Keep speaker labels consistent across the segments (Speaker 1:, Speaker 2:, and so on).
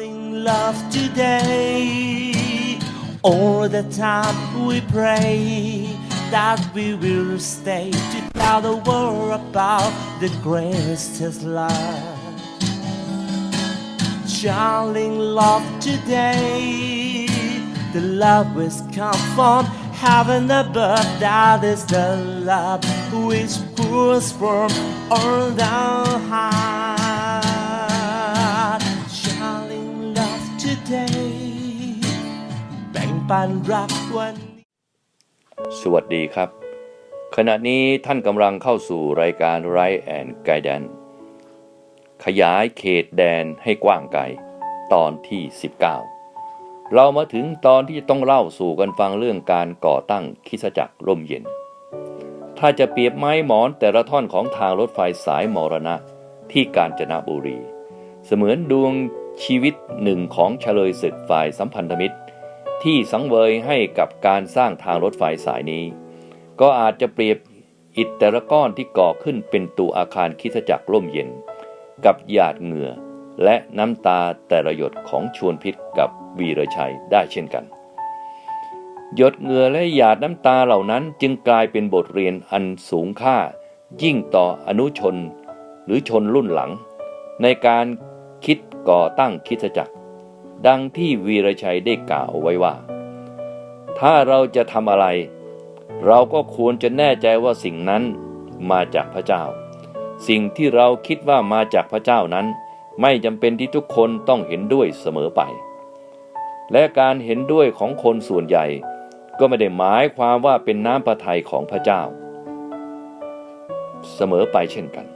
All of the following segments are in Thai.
Speaker 1: Showering love today. All the time we pray that we will stay to tell the world about the greatest love. Showering love today. The love which come from heaven above. That is the love which pours from all down heart. ปันรักวัน
Speaker 2: สวัสดีครับ ขณะนี้ท่านกำลังเข้าสู่รายการไรแอนไกแดนขยายเขตแดนให้กว้างไกลตอนที่ 19 เรามาถึงตอนที่จะต้องเล่าสู่กันฟังเรื่องการก่อตั้งคิสจักรร่มเย็น ถ้าจะเปรียบไม้หมอนแต่ละท่อนของทางรถไฟสายมรณะที่กาญจนบุรี เสมือนดวงชีวิตหนึ่งของเฉลยศึกฝ่ายสัมพันธมิตร ที่สังเวยให้กับการสร้างทางรถไฟสายนี้ ก็อาจจะเปรียบอิฐแต่ละก้อนที่ก่อขึ้นเป็นตัวอาคารคิสจักรร่มเย็น กับหยาดเหงื่อ และน้ำตาแต่ละหยดของชวนพิษกับวีรชัยได้เช่นกัน หยดเหงื่อและหยาดน้ำตาเหล่านั้นจึงกลายเป็นบทเรียนอันสูงค่า ยิ่งต่ออนุชน หรือชนรุ่นหลัง ในการคิดก่อตั้งคิสจักร ดังที่วีรชัยได้กล่าวไว้ว่า ถ้าเราจะทำอะไร เราก็ควรจะแน่ใจว่าสิ่งนั้นมาจากพระเจ้า สิ่งที่เราคิดว่ามาจากพระเจ้านั้น ไม่จำเป็นที่ทุกคนต้องเห็นด้วยเสมอไป และการเห็นด้วยของคนส่วนใหญ่ ก็ไม่ได้หมายความว่าเป็นน้ำพระทัยของพระเจ้า เสมอไปเช่นกัน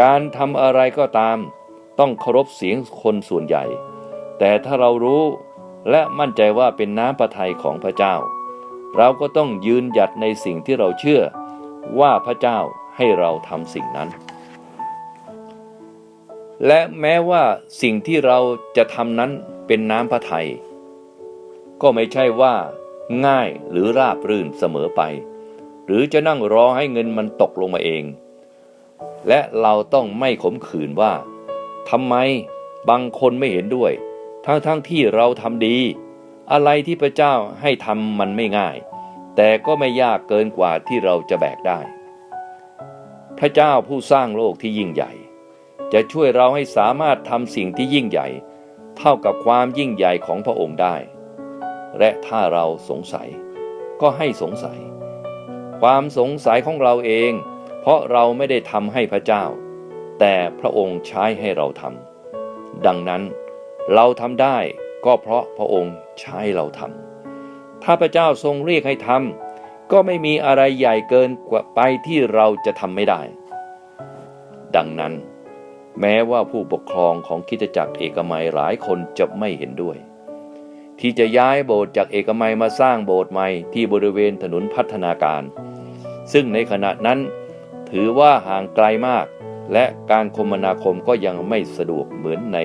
Speaker 2: การทำอะไรก็ตาม ต้องเคารพเสียงคนส่วนใหญ่ แต่ถ้าเรารู้และมั่นใจว่าเป็นน้ำพระทัยของพระเจ้า เราก็ต้องยืนหยัดในสิ่งที่เราเชื่อว่าพระเจ้าให้เราทำสิ่งนั้น และแม้ว่าสิ่งที่เราจะทำนั้นเป็นน้ำพระทัยก็ไม่ใช่ว่าง่ายหรือราบรื่นเสมอไป หรือจะนั่งรอให้เงินมันตกลงมาเอง และเราต้องไม่ขมขื่นว่าทำไมบางคนไม่เห็นด้วย ทั้งๆทที่เราทำดี อะไรที่พระเจ้าให้ทำมันไม่ง่าย แต่ก็ไม่ยากเกินกว่าที่เราจะแบกได้ พระเจ้าผู้สร้างโลกที่ยิ่งใหญ่ จะช่วยเราให้สามารถทำสิ่งที่ยิ่งใหญ่ เท่ากับความยิ่งใหญ่ของพระองค์ได้ และถ้าเราสงสัย ก็ให้สงสัย ความสงสัยของเราเอง เพราะเราไม่ได้ทำให้พระเจ้า แต่พระองค์ใช้ให้เราทำดังนั้น เราทำได้ก็เพราะพระองค์ใช้เราทำถ้าพระเจ้าทรงเรียกให้ทำก็ไม่มีอะไรใหญ่เกินกว่าไปที่เราจะทำไม่ได้ ดังนั้น แม้ว่าผู้ปกครองของคริสตจักรเอกมัยหลายคนจะไม่เห็นด้วย ที่จะย้ายโบสถ์จากเอกมัยมาสร้างโบสถ์ใหม่ที่บริเวณถนนพัฒนาการ ซึ่งในขณะนั้นถือว่าห่างไกลมากและการคมนาคมก็ยังไม่สะดวกเหมือนใน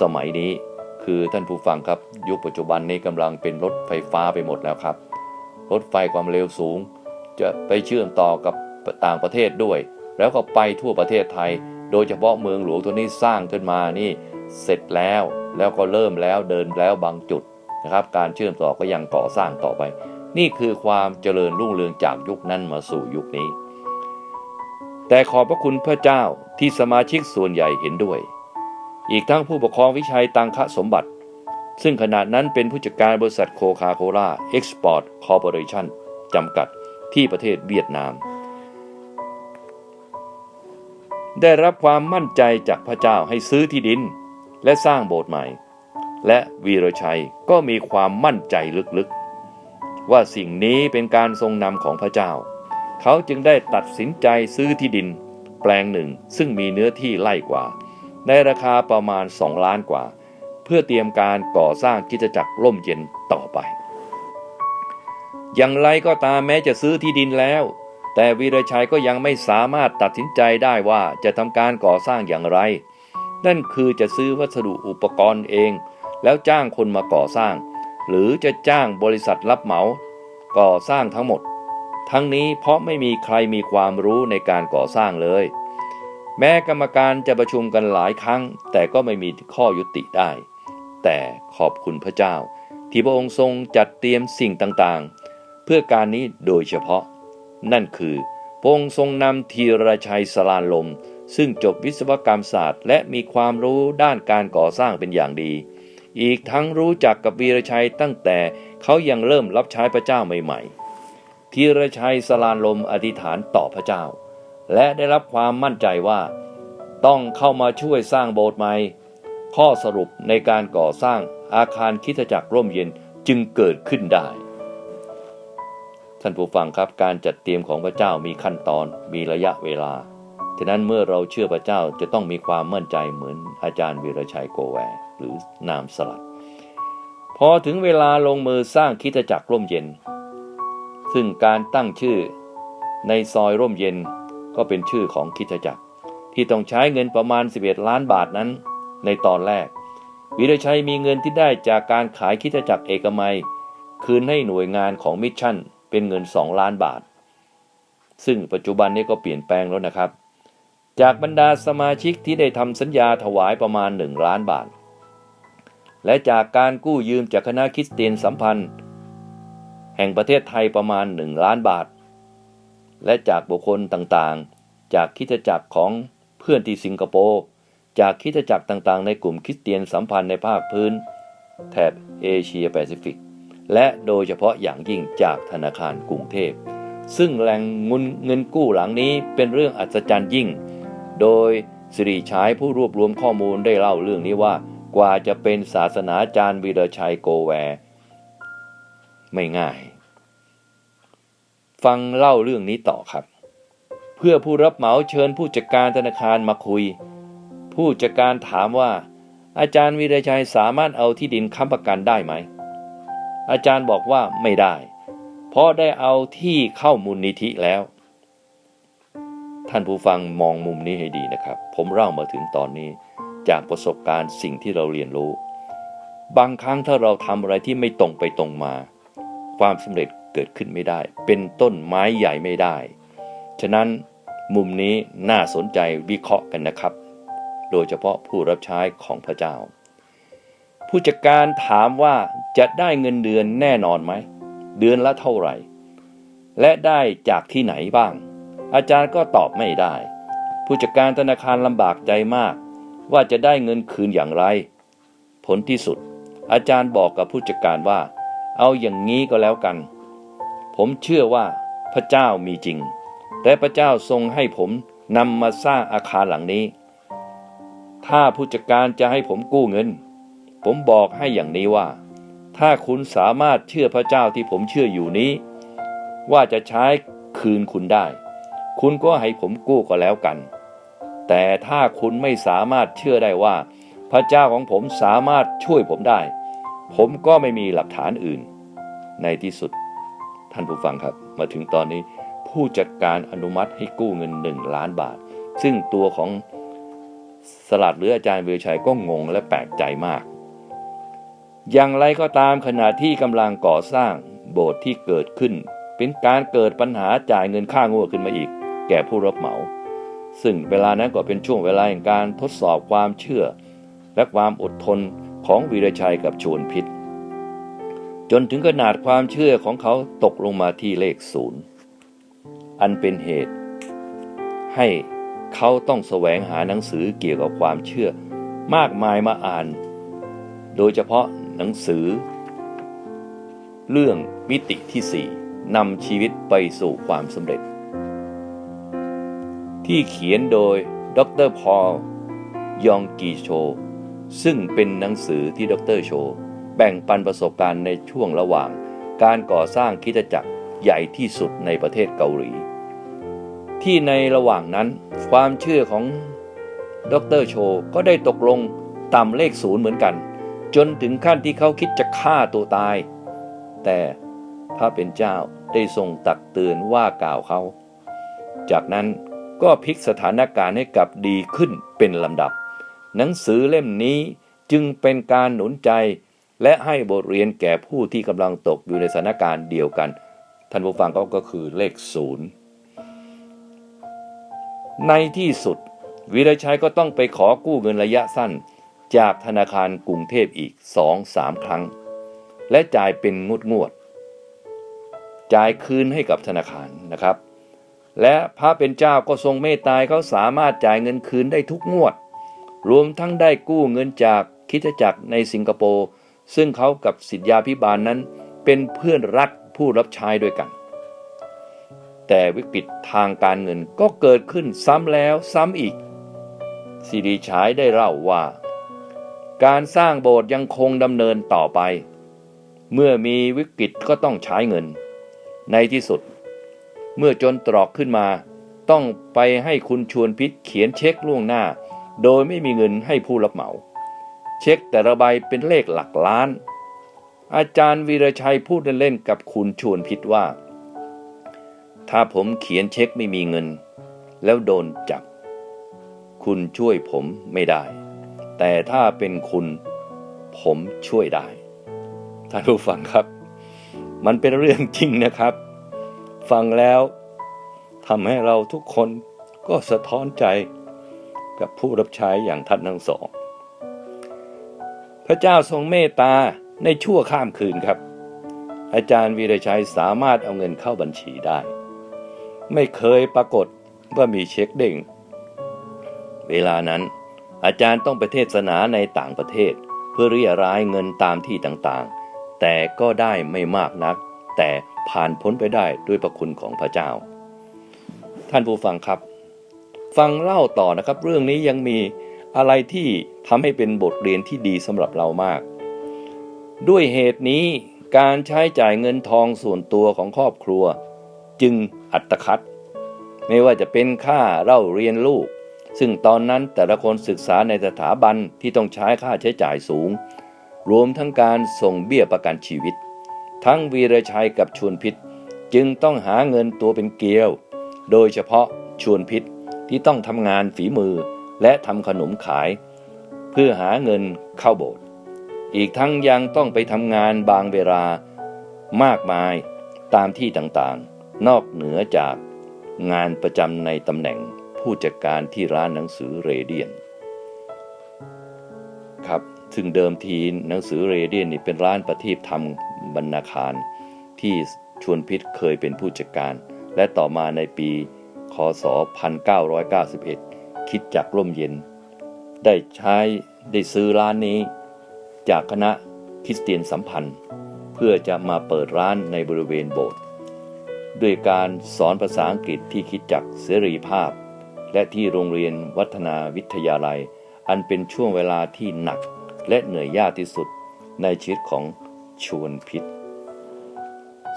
Speaker 2: สมัยนี้คือท่านผู้ฟังครับ ยุคปัจจุบันนี้กำลังเป็นรถไฟฟ้าไปหมดแล้วครับ รถไฟความเร็วสูง จะไปเชื่อมต่อกับต่างประเทศด้วย แล้วก็ไปทั่วประเทศไทย โดยเฉพาะเมืองหลวงตัวนี้สร้างขึ้นมานี่เสร็จแล้วแล้วก็เริ่มแล้วเดินแล้วบางจุดนะครับ การเชื่อมต่อก็ยังก่อสร้างต่อไป นี่คือความเจริญรุ่งเรืองจากยุคนั้นมาสู่ยุคนี้ แต่ขอบพระคุณพระเจ้าที่สมาชิกส่วนใหญ่เห็นด้วย อีกทั้งผู้ปกครองวิชัยตังคะสมบัติ ซึ่งขณะนั้นเป็นผู้จัดการบริษัทโคคาโคล่าเอ็กซ์พอร์ตคอร์ปอเรชั่นจำกัดที่ประเทศเวียดนาม ได้รับความมั่นใจจากพระเจ้าให้ซื้อที่ดิน และสร้างโบสถ์ใหม่ และวีรชัยก็มีความมั่นใจลึกๆ ว่าสิ่งนี้เป็นการทรงนำของพระเจ้า เขาจึงได้ตัดสินใจซื้อที่ดิน แปลงหนึ่งซึ่งมีเนื้อที่ไล่กว่า ในราคาประมาณ 2 ล้านกว่า เพื่อเตรียมการก่อสร้างกิจจักรร่มเย็นต่อไป อย่างไรก็ตามแม้จะซื้อที่ดินแล้ว แต่วีรชัยก็ยังไม่สามารถตัดสินใจได้ว่าจะทำการก่อสร้างอย่างไร นั่นคือจะซื้อวัสดุอุปกรณ์เอง แล้วจ้างคนมาก่อสร้าง หรือจะจ้างบริษัทรับเหมา ก่อสร้างทั้งหมด ทั้งนี้เพราะไม่มีใครมีความรู้ในการก่อสร้างเลย แม้กรรมการจะประชุมกันหลายครั้ง แต่ก็ไม่มีข้อยุติได้ แต่ขอบคุณพระเจ้า ที่พระองค์ทรงจัดเตรียมสิ่งต่างๆ เพื่อการนี้โดยเฉพาะ นั่นคือพระองค์ทรงนำธีรชัยสลานลม ซึ่งจบวิศวกรรมศาสตร์ และมีความรู้ด้านการก่อสร้างเป็นอย่างดี อีกทั้งรู้จักกับวีรชัยตั้งแต่เขายังเริ่มรับใช้พระเจ้าใหม่ๆธีรชัยสลานลมอธิษฐานต่อพระเจ้า และได้รับความมั่นใจว่า ต้องเข้ามาช่วยสร้างโบสถ์ใหม่ ข้อสรุปในการก่อสร้างอาคารคิดจักรร่มเย็นจึงเกิดขึ้นได้ ท่านผู้ฟังครับการจัดเตรียมของพระเจ้ามีขั้นตอนมีระยะเวลาฉะนั้นเมื่อเราเชื่อพระเจ้าจะต้องมีความมั่นใจเหมือนอาจารย์วีรชัยโกแวร์หรือนามสลัด พอถึงเวลาลงมือสร้างคิดจักรร่มเย็น ซึ่งการตั้งชื่อในซอยร่มเย็น ก็เป็นชื่อของคิดจักร ที่ต้องใช้เงินประมาณ 11 ล้านบาทนั้น ในตอนแรก วิรชัยมีเงินที่ได้จากการขายคิดจักรเอกมัย คืนให้หน่วยงานของมิชชั่นเป็นเงิน 2 ล้านบาท ซึ่งปัจจุบันนี้ก็เปลี่ยนแปลงแล้วนะครับ จากบรรดาสมาชิกที่ได้ทำสัญญาถวายประมาณ 1 ล้านบาท และจากการกู้ยืมจากคณะคริสเตียนสัมพันธ์ แห่งประเทศไทยประมาณ 1 ล้านบาท และจากบุคคลต่างๆ จากคริสตจักรของเพื่อนที่สิงคโปร์ จากคริสตจักรต่างๆ ในกลุ่มคริสเตียนสัมพันธ์ในภาคพื้น แถบเอเชียแปซิฟิก และโดยเฉพาะอย่างยิ่งจากธนาคารกรุงเทพ ซึ่งแหล่งเงินเงินกู้หลังนี้เป็นเรื่องอัศจรรย์ยิ่ง โดยสิริฉายผู้รวบรวมข้อมูลได้เล่าเรื่องนี้ว่ากว่าจะเป็นศาสนาจารย์วีรชัยโกแวร์ไม่ง่าย ฟังเล่าเรื่องนี้ต่อครับ เพื่อผู้รับเหมาเชิญผู้จัดการธนาคารมาคุย ผู้จัดการถามว่า อาจารย์วีรชัยสามารถเอาที่ดินค้ำประกันได้ไหม อาจารย์บอกว่าไม่ได้ เพราะได้เอาที่เข้ามูลนิธิแล้ว ท่านผู้ฟังมองมุมนี้ให้ดีนะครับ ผมเล่ามาถึงตอนนี้จากประสบการณ์สิ่งที่เราเรียนรู้ บางครั้งถ้าเราทำอะไรที่ไม่ตรงไปตรงมา ความสำเร็จ เกิดขึ้นไม่ได้ เป็นต้นไม้ใหญ่ไม่ได้ ฉะนั้นมุมนี้น่าสนใจวิเคราะห์กันนะครับ โดยเฉพาะผู้รับใช้ของพระเจ้า ผู้จัดการถามว่าจะได้เงินเดือนแน่นอนไหม เดือนละเท่าไหร่ และได้จากที่ไหนบ้าง อาจารย์ก็ตอบไม่ได้ ผู้จัดการธนาคารลำบากใจมาก ว่าจะได้เงินคืนอย่างไร ผลที่สุด อาจารย์บอกกับผู้จัดการว่า เอาอย่างนี้ก็แล้วกัน ผมเชื่อว่าพระเจ้ามีจริง และพระเจ้าทรงให้ผมนำมาสร้างอาคารหลังนี้ ถ้าผู้จัดการจะให้ผมกู้เงิน ผมบอกให้อย่างนี้ว่า ถ้าคุณสามารถเชื่อพระเจ้าที่ผมเชื่ออยู่นี้ ว่าจะใช้คืนคุณได้ คุณก็ให้ผมกู้ก็แล้วกัน แต่ถ้าคุณไม่สามารถเชื่อได้ว่า พระเจ้าของผมสามารถช่วยผมได้ ผมก็ไม่มีหลักฐานอื่น ในที่สุด ท่านผู้ฟังครับ มาถึงตอนนี้ผู้จัดการอนุมัติให้กู้เงินหนึ่งล้านบาท ซึ่งตัวของสลัดหรืออาจารย์เวรชัยก็งงและแปลกใจมาก อย่างไรก็ตามขณะที่กำลังก่อสร้างโบสถ์ที่เกิดขึ้น เป็นการเกิดปัญหาจ่ายเงินค่างวดขึ้นมาอีก แก่ผู้รับเหมา ซึ่งเวลานั้นก็เป็นช่วงเวลาแห่งการทดสอบความเชื่อ และความอดทนของวีรชัยกับชวนพิษ จนถึงขนาดความเชื่อของเขาตกลงมาที่เลขศูนย์อันเป็นเหตุ ให้เขาต้องแสวงหาหนังสือเกี่ยวกับความเชื่อ มากมายมาอ่าน โดยเฉพาะหนังสือ เรื่องมิติที่สี่นำชีวิตไปสู่ความสำเร็จ ที่เขียนโดยดรพอลยองกีโช ซึ่งเป็นหนังสือที่ดรโช แบ่งปันประสบการณ์ในช่วงระหว่าง การก่อสร้างคิดจักรใหญ่ที่สุดในประเทศเกาหลี ที่ในระหว่างนั้นความเชื่อของดรโชก็ได้ตกลงต่ำเลขศูนย์เหมือนกัน จนถึงขั้นที่เขาคิดจะฆ่าตัวตาย แต่พระเป็นเจ้าได้ทรงตักเตือนว่ากล่าวเขา จากนั้นก็พลิกสถานการณ์ให้กลับดีขึ้นเป็นลำดับ หนังสือเล่มนี้จึงเป็นการหนุนใจ และให้บทเรียนแก่ผู้ที่กำลังตกอยู่ในสถานการณ์เดียวกัน ท่านผู้ฟังก็ก็คือเลขศูนย์ในที่สุดวีรชัยก็ต้องไปขอกู้เงินระยะสั้น จากธนาคารกรุงเทพอีกสองสามครั้ง และจ่ายเป็นงวดงวด จ่ายคืนให้กับธนาคารนะครับ และพระเป็นเจ้าก็ทรงเมตตาเขาสามารถจ่ายเงินคืนได้ทุกงวด รวมทั้งได้กู้เงินจากคิดจักรในสิงคโปร์ ซึ่งเขากับสิทธยาพิบาลนนั้นเป็นเพื่อนรักผู้รับใช้ด้วยกัน แต่วิกฤตทางการเงินก็เกิดขึ้นซ้ำแล้วซ้ำอีก สิริฉายได้เล่าว่า การสร้างโบสถ์ยังคงดำเนินต่อไป เมื่อมีวิกฤตก็ต้องใช้เงิน ในที่สุด เมื่อจนตรอกขึ้นมาต้องไปให้คุณชวนพิษเขียนเช็คล่วงหน้า โดยไม่มีเงินให้ผู้รับเหมา เช็คแต่ละใบเป็นเลขหลักล้าน อาจารย์วีรชัยพูดเล่นๆกับคุณชวนพิษว่า ถ้าผมเขียนเช็คไม่มีเงิน แล้วโดนจับ คุณช่วยผมไม่ได้ แต่ถ้าเป็นคุณผมช่วยได้ท่านผู้ฟังครับ มันเป็นเรื่องจริงนะครับ ฟังแล้วทำให้เราทุกคนก็สะท้อนใจกับผู้รับใช้อย่างท่านทั้งสอง พระเจ้าทรงเมตตาในชั่วข้ามคืนครับ อาจารย์วีรชัยสามารถเอาเงินเข้าบัญชีได้ ไม่เคยปรากฏว่ามีเช็คเด้ง เวลานั้น อาจารย์ต้องไปเทศนาในต่างประเทศ เพื่อเรียรายเงินตามที่ต่างๆ แต่ก็ได้ไม่มากนัก แต่ผ่านพ้นไปได้ด้วยพระคุณของพระเจ้า ท่านผู้ฟังครับ ฟังเล่าต่อนะครับ เรื่องนี้ยังมี อะไรที่ทำให้เป็นบทเรียนที่ดีสำหรับเรามาก ด้วยเหตุนี้การใช้จ่ายเงินทองส่วนตัวของครอบครัว จึงอัตคัด ไม่ว่าจะเป็นค่าเล่าเรียนลูก ซึ่งตอนนั้นแต่ละคนศึกษาในสถาบันที่ต้องใช้ค่าใช้จ่ายสูง รวมทั้งการส่งเบี้ยประกันชีวิต ทั้งวีรชัยกับชวนพิษจึงต้องหาเงินตัวเป็นเกลียว โดยเฉพาะชวนพิษที่ต้องทำงานฝีมือ และทำขนมขาย เพื่อหาเงินเข้าโบสถ์อีกทั้งยังต้องไปทำงานบางเวลามากมายตามที่ต่างๆ นอกเหนือจากงานประจำในตำแหน่งผู้จัดการที่ร้านหนังสือเรเดียนครับซึ่งเดิมทีหนังสือเรเดียนนี่เป็นร้านประทีปทำบรรณาคาร ที่ชวนพิษเคยเป็นผู้จัดการ และต่อมาในปี คศ 1991 คิดจากร่มเย็น ได้ใช้ได้ซื้อร้านนี้ จากคณะคริสเตียนสัมพันธ์ เพื่อจะมาเปิดร้านในบริเวณโบสถ์ด้วยการสอนภาษาอังกฤษที่คิดจักเสรีภาพ และที่โรงเรียนวัฒนาวิทยาลัย อันเป็นช่วงเวลาที่หนักและเหนื่อยยากที่สุดในชีวิตของชวนพิษ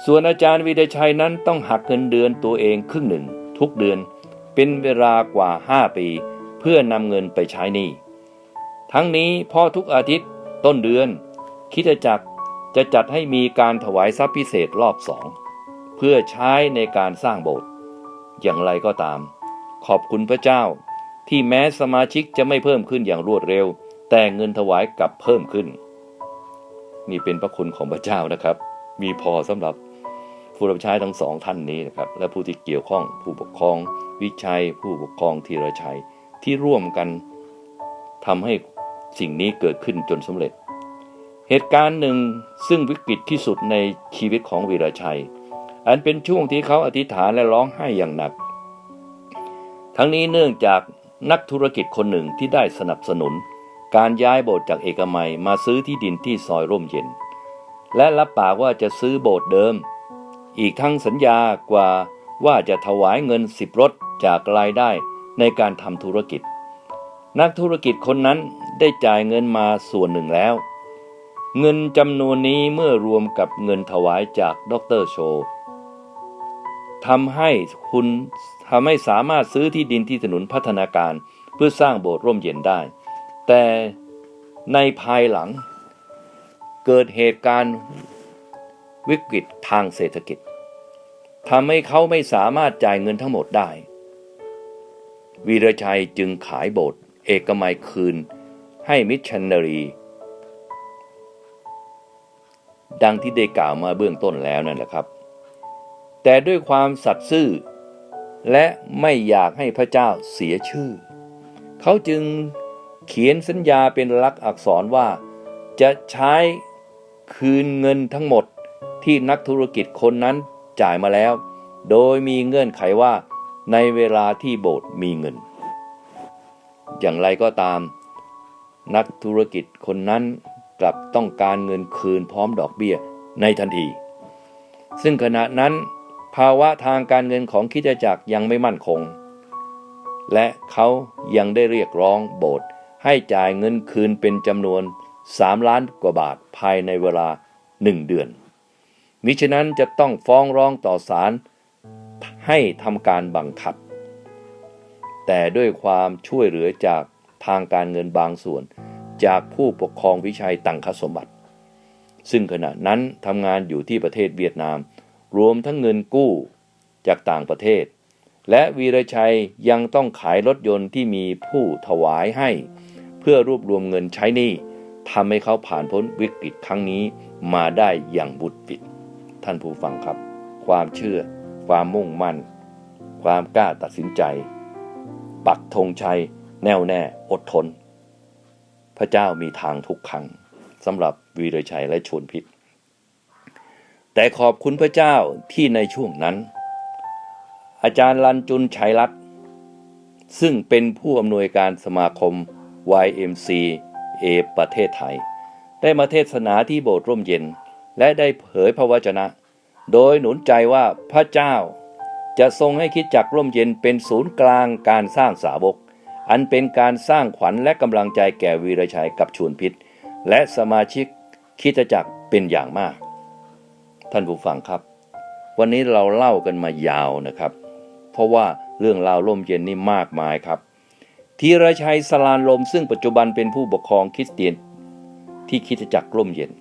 Speaker 2: ส่วนอาจารย์วิเดชัยนั้นต้องหักเงินเดือนตัวเองครึ่งหนึ่งทุกเดือนเเป็นเวลากว่า 5 ปี เพื่อนำเงินไปใช้หนี้ทั้งนี้พ่อทุกอาทิตย์ต้นเดือน คิดจักจะจัดให้มีการถวายทรัพย์พิเศษรอบสอง เพื่อใช้ในการสร้างโบสถ์อย่างไรก็ตาม ขอบคุณพระเจ้า ที่แม้สมาชิกจะไม่เพิ่มขึ้นอย่างรวดเร็ว แต่เงินถวายกลับเพิ่มขึ้น นี่เป็นพระคุณของพระเจ้านะครับ มีพอสำหรับ ผู้รับใช้ทั้งสองท่านนี้นะครับและผู้ที่เกี่ยวข้องผู้ปกครอง วิชัย ผู้ปกครองธีรชัยที่ร่วมกันทำให้สิ่งนี้เกิดขึ้นจนสำเร็จ เหตุการณ์หนึ่งซึ่งวิกฤตที่สุดในชีวิตของวีรชัย อันเป็นช่วงที่เขาอธิษฐานและร้องไห้อย่างหนัก ทั้งนี้เนื่องจากนักธุรกิจคนหนึ่งที่ได้สนับสนุน การย้ายโบสถ์จากเอกมัยมาซื้อที่ดินที่ซอยร่มเย็น และรับปากว่าจะซื้อโบสถ์เดิม อีกทั้งสัญญากว่าว่าจะถวายเงินสิบรถจากรายได้ในการทำธุรกิจ นักธุรกิจคนนั้นได้จ่ายเงินมาส่วนหนึ่งแล้ว เงินจำนวนนี้เมื่อรวมกับเงินถวายจากดรโชทำให้คุณทำให้สามารถซื้อที่ดินที่ถนนพัฒนาการเพื่อสร้างโบสถ์ร่มเย็นได้ แต่ในภายหลังเกิดเหตุการณ์วิกฤตทางเศรษฐกิจ ทำให้เขาไม่สามารถจ่ายเงินทั้งหมดได้ วีรชัยจึงขายโบสถ์เอกมัยคืนให้มิชชันนารี ดังที่ได้กล่าวมาเบื้องต้นแล้วนั่นแหละครับ แต่ด้วยความสัตย์ซื่อ และไม่อยากให้พระเจ้าเสียชื่อ เขาจึงเขียนสัญญาเป็นลักษณ์อักษรว่าจะใช้คืนเงินทั้งหมดที่นักธุรกิจคนนั้น จ่ายมาแล้ว โดยมีเงื่อนไขว่า ในเวลาที่โบสถ์มีเงิน อย่างไรก็ตาม นักธุรกิจคนนั้นกลับต้องการเงินคืนพร้อมดอกเบี้ยในทันที ซึ่งขณะนั้น ภาวะทางการเงินของคิดจักรยังไม่มั่นคง และเขายังได้เรียกร้องโบสถ์ให้จ่ายเงินคืนเป็นจำนวน 3 ล้านกว่าบาทภายในเวลาหนึ่งเดือน มิฉะนั้นจะต้องฟ้องร้องต่อศาลให้ทำการบังคับ แต่ด้วยความช่วยเหลือจากทางการเงินบางส่วน จากผู้ปกครองวิชัยตังคสมบัติ ซึ่งขณะนั้นทำงานอยู่ที่ประเทศเวียดนาม รวมทั้งเงินกู้จากต่างประเทศ และวีรชัยยังต้องขายรถยนต์ที่มีผู้ถวายให้ เพื่อรวบรวมเงินใช้หนี้ทำให้เขาผ่านพ้นวิกฤตครั้งนี้มาได้อย่างบุดบิด ท่านผู้ฟังครับ ความเชื่อ ความมุ่งมั่น ความกล้าตัดสินใจ ปักธงชัย แน่วแน่อดทน พระเจ้ามีทางทุกครั้งสำหรับวีรชัยและชวนพิษ แต่ขอบคุณพระเจ้าที่ในช่วงนั้น อาจารย์ลันจุนชัยรัตน์ซึ่งเป็นผู้อำนวยการสมาคม YMCA ประเทศไทย ได้มาเทศนาที่โบสถ์ร่มเย็น และได้เผยพระวจนะ โดยหนุนใจว่าพระเจ้า จะทรงให้คิดจักร่มเย็นเป็นศูนย์กลางการสร้างสาวก อันเป็นการสร้างขวัญและกำลังใจแก่วีรชัยกับชวนพิษ และสมาชิกคิดจักรเป็นอย่างมาก ท่านผู้ฟังครับ วันนี้เราเล่ากันมายาวนะครับ เพราะว่าเรื่องราวร่มเย็นนี่มากมายครับธีรชัยสลานลมซึ่งปัจจุบันเป็นผู้ปกครองคริสเตียนที่คิดจักรร่มเย็น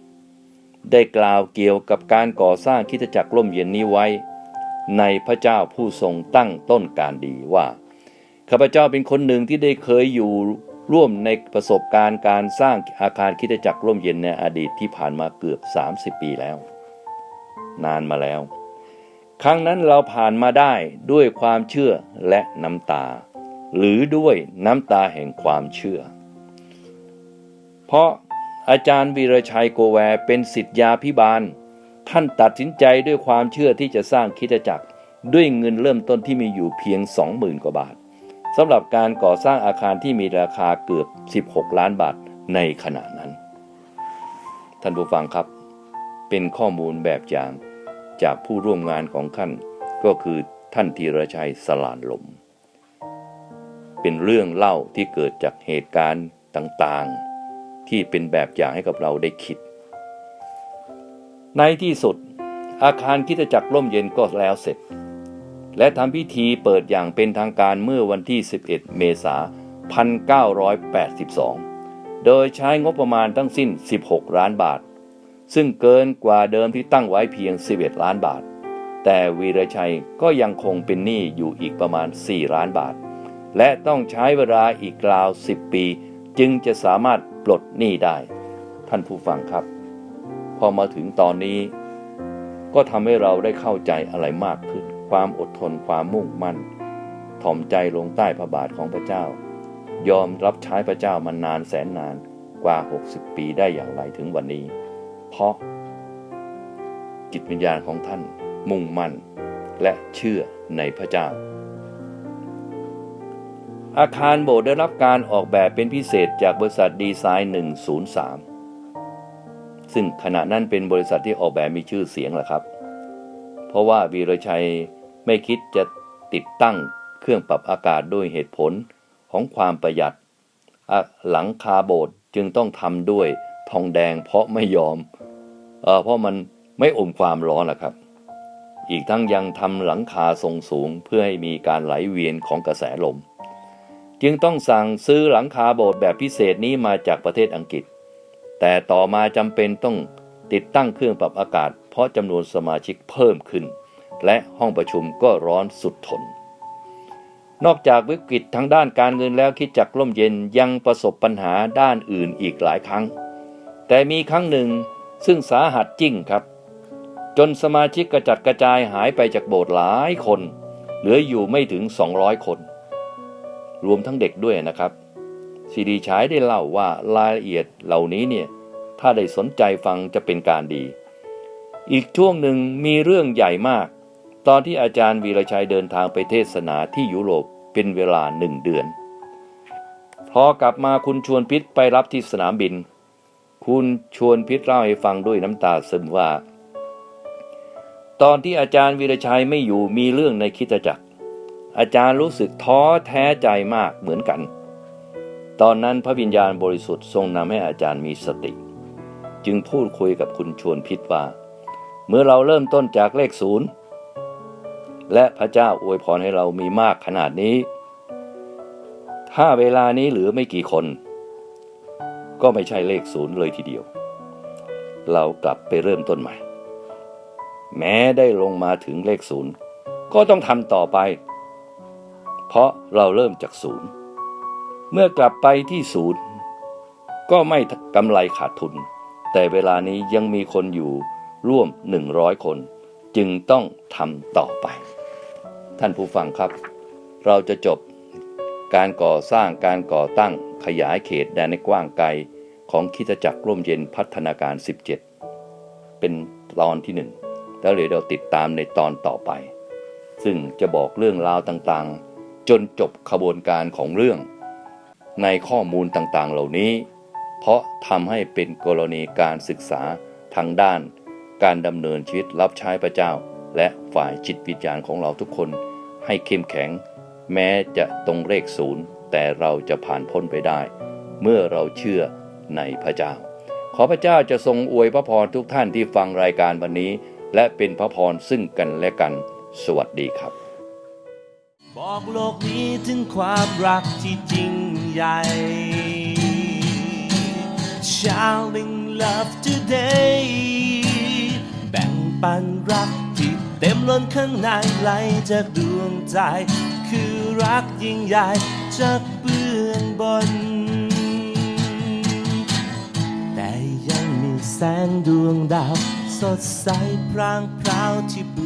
Speaker 2: ได้กล่าวเกี่ยวกับการก่อสร้างคริดจักรร่มเย็นนี้ไว้ ในพระเจ้าผู้ทรงตั้งต้นการดีว่าข้าพเจ้าเป็นคนหนึ่งที่ได้เคยอยู่ร่วมในประสบการณ์การสร้างอาคารคิดจักรร่มเย็นในอดีตที่ผ่านมาเกือบ 30 ปีแล้ว นานมาแล้ว ครั้งนั้นเราผ่านมาได้ด้วยความเชื่อและน้ำตา หรือด้วยน้ำตาแห่งความเชื่อ เพราะ อาจารย์วีรชัยโกแวเป็นสิทธยาพิบาล ท่านตัดสินใจด้วยความเชื่อที่จะสร้างคิดจักร ด้วยเงินเริ่มต้นที่มีอยู่เพียง 20,000 กว่าบาทสำหรับการก่อสร้างอาคารที่มีราคาเกือบ 16 ล้านบาทในขณะนั้น ท่านผู้ฟังครับ เป็นข้อมูลแบบอย่างจากผู้ร่วมงานของท่านก็คือท่านธีรชัยสลานลม เป็นเรื่องเล่าที่เกิดจากเหตุการณ์ต่างๆ ที่เป็นแบบอย่างให้กับเราได้คิด ในที่สุด อาคารคิดจักรร่มเย็นก็แล้วเสร็จ และทำพิธีเปิดอย่างเป็นทางการเมื่อวันที่ 11 เมษายน 1982 โดยใช้งบประมาณทั้งสิ้น 16 ล้านบาท ซึ่งเกินกว่าเดิมที่ตั้งไว้เพียง 11 ล้านบาท แต่วีรชัยก็ยังคงเป็นหนี้อยู่อีกประมาณ 4 ล้านบาท และต้องใช้เวลาอีกราว 10 ปี จึงจะสามารถ ปลดหนี้ได้ ท่านผู้ฟังครับ พอมาถึงตอนนี้ ก็ทำให้เราได้เข้าใจอะไรมากขึ้น ความอดทนความมุ่งมั่น ถ่อมใจลงใต้พระบาทของพระเจ้า ยอมรับใช้พระเจ้ามานานแสนนานกว่า 60 ปีได้อย่างไรถึงวันนี้ เพราะ จิตวิญญาณของท่านมุ่งมั่น และเชื่อในพระเจ้า อาคารโบสถ์ได้รับการออกแบบเป็นพิเศษจากบริษัทดีไซน์ 103 ซึ่งขณะนั้นเป็นบริษัทที่ออกแบบมีชื่อเสียงแหละครับ เพราะว่าวีรชัยไม่คิดจะติดตั้งเครื่องปรับอากาศด้วยเหตุผลของความประหยัด หลังคาโบสถ์จึงต้องทำด้วยทองแดงเพราะไม่ยอมเออเพราะมันไม่อมความร้อนนะครับ อีกทั้งยังทำหลังคาทรงสูงเพื่อให้มีการไหลเวียนของกระแสลม จึงต้องสั่งซื้อหลังคาโบสถ์แบบพิเศษนี้มาจากประเทศอังกฤษ แต่ต่อมาจำเป็นต้องติดตั้งเครื่องปรับอากาศ เพราะจำนวนสมาชิกเพิ่มขึ้น และห้องประชุมก็ร้อนสุดทน นอกจากวิกฤตทางด้านการเงินแล้วคิดจักร่มเย็นยังประสบปัญหาด้านอื่นอีกหลายครั้ง แต่มีครั้งหนึ่งซึ่งสาหัสจริงครับ จนสมาชิกกระจัดกระจายหายไปจากโบสถ์หลายคน เหลืออยู่ไม่ถึง 200 คน รวมทั้งเด็กด้วยนะครับสิริฉายได้เล่าว่ารายละเอียดเหล่านี้เนี่ยถ้าได้สนใจฟังจะเป็นการดี อีกช่วงหนึ่งมีเรื่องใหญ่มาก ตอนที่อาจารย์วีรชัยเดินทางไปเทศนาที่ยุโรปเป็นเวลาหนึ่งเดือน พอกลับมาคุณชวนพิษไปรับที่สนามบิน คุณชวนพิษเล่าให้ฟังด้วยน้ำตาซึมว่า ตอนที่อาจารย์วีรชัยไม่อยู่มีเรื่องในคิดจักร อาจารย์รู้สึกท้อแท้ใจมากเหมือนกัน ตอนนั้นพระวิญญาณบริสุทธิ์ทรงนำให้อาจารย์มีสติ จึงพูดคุยกับคุณชวนพิษว่า เมื่อเราเริ่มต้นจากเลขศูนย์และพระเจ้าอวยพรให้เรามีมากขนาดนี้ ถ้าเวลานี้เหลือไม่กี่คน ก็ไม่ใช่เลขศูนย์เลยทีเดียว เรากลับไปเริ่มต้นใหม่ แม้ได้ลงมาถึงเลขศูนย์ก็ต้องทำต่อไป เพราะเราเริ่มจากศูนย์ เมื่อกลับไปที่ศูนย์ ก็ไม่กำไรขาดทุน แต่เวลานี้ยังมีคนอยู่ร่วม 100 คน จึงต้องทำต่อไป ท่านผู้ฟังครับ เราจะจบการก่อสร้างการก่อตั้งขยายเขตแดนในกว้างไกลของคิดจักรร่มเย็นพัฒนาการ 17 เป็นตอนที่หนึ่งแล้วเดี๋ยวเราติดตามในตอนต่อไป ซึ่งจะบอกเรื่องราวต่างๆ จนจบขบวนการของเรื่อง ในข้อมูลต่างๆ เหล่านี้ เพราะทำให้เป็นกรณีการศึกษาทางด้าน การดำเนินชีวิตรับใช้พระเจ้า และฝ่ายจิตวิญญาณของเราทุกคน ให้เข้มแข็ง แม้จะตรงเลขศูนย์แต่เราจะผ่านพ้นไปได้ เมื่อเราเชื่อในพระเจ้า ขอพระเจ้าจะทรงอวยพระพรทุกท่านที่ฟังรายการวันนี้ และเป็นพระพรซึ่งกันและกัน สวัสดีครับ
Speaker 1: บอกโลกนี้ถึงความรักที่จริงใหญ่ Shouting love today แบ่งปันรักที่เต็มล้นข้างในไหลจากดวงใจ คือรักยิ่งใหญ่จากเบื้องบน แต่ยังมีแสงดวงดาว สดใสพรางพราวที่